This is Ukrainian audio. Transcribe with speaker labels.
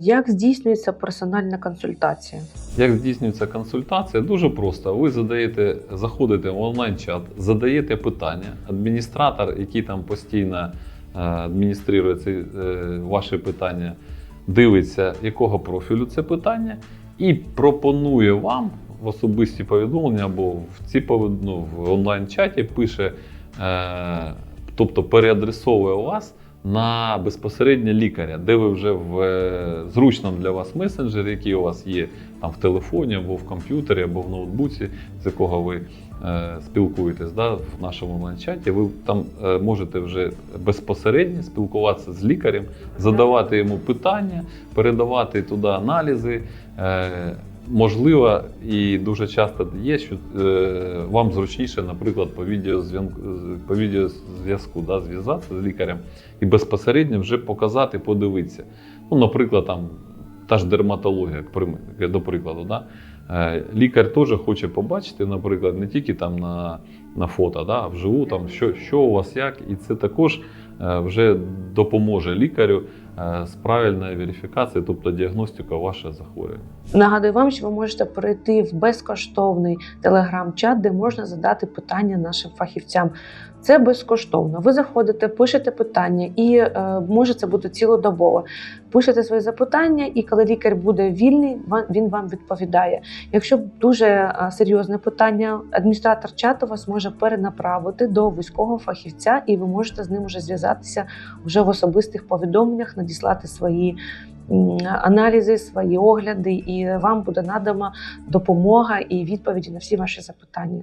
Speaker 1: Як здійснюється персональна консультація?
Speaker 2: Як здійснюється консультація? Дуже просто. Ви задаєте, заходите в онлайн-чат, задаєте питання. Адміністратор, який там постійно е, адмініструє ці е, ваші питання, дивиться, якого профілю це питання, і пропонує вам в особисті повідомлення або в ці повід- ну, в онлайн-чаті пише, е, тобто переадресовує вас на безпосередньо лікаря, де ви вже в е, зручному для вас месенджері, який у вас є там в телефоні, або в комп'ютері, або в ноутбуці, з якого ви е, спілкуєтесь да, в нашому онлайн-чаті, ви там е, можете вже безпосередньо спілкуватися з лікарем, задавати йому питання, передавати туди аналізи. Е, Можливо, і дуже часто є, що е, вам зручніше, наприклад, по відеозв'язку, по відеозв'язку да, зв'язатися з лікарем і безпосередньо вже показати, подивитися. Ну, наприклад, там та ж дерматологія, до прикладу. Да? Е, Лікар теж хоче побачити, наприклад, не тільки там на, на фото, да, а вживу, там, що, що у вас як, і це також е, вже допоможе лікарю з правильної верифікації, тобто діагностика вашого захворювання.
Speaker 1: Нагадую вам, що ви можете перейти в безкоштовний телеграм-чат, де можна задати питання нашим фахівцям. Це безкоштовно. Ви заходите, пишете питання, і е, може це бути цілодобово. Пишете свої запитання, і коли лікар буде вільний, він вам відповідає. Якщо дуже е, серйозне питання, адміністратор чату вас може перенаправити до вузького фахівця, і ви можете з ним уже зв'язатися вже в особистих повідомленнях, надіслати свої аналізи, свої огляди, і вам буде надана допомога і відповіді на всі ваші запитання.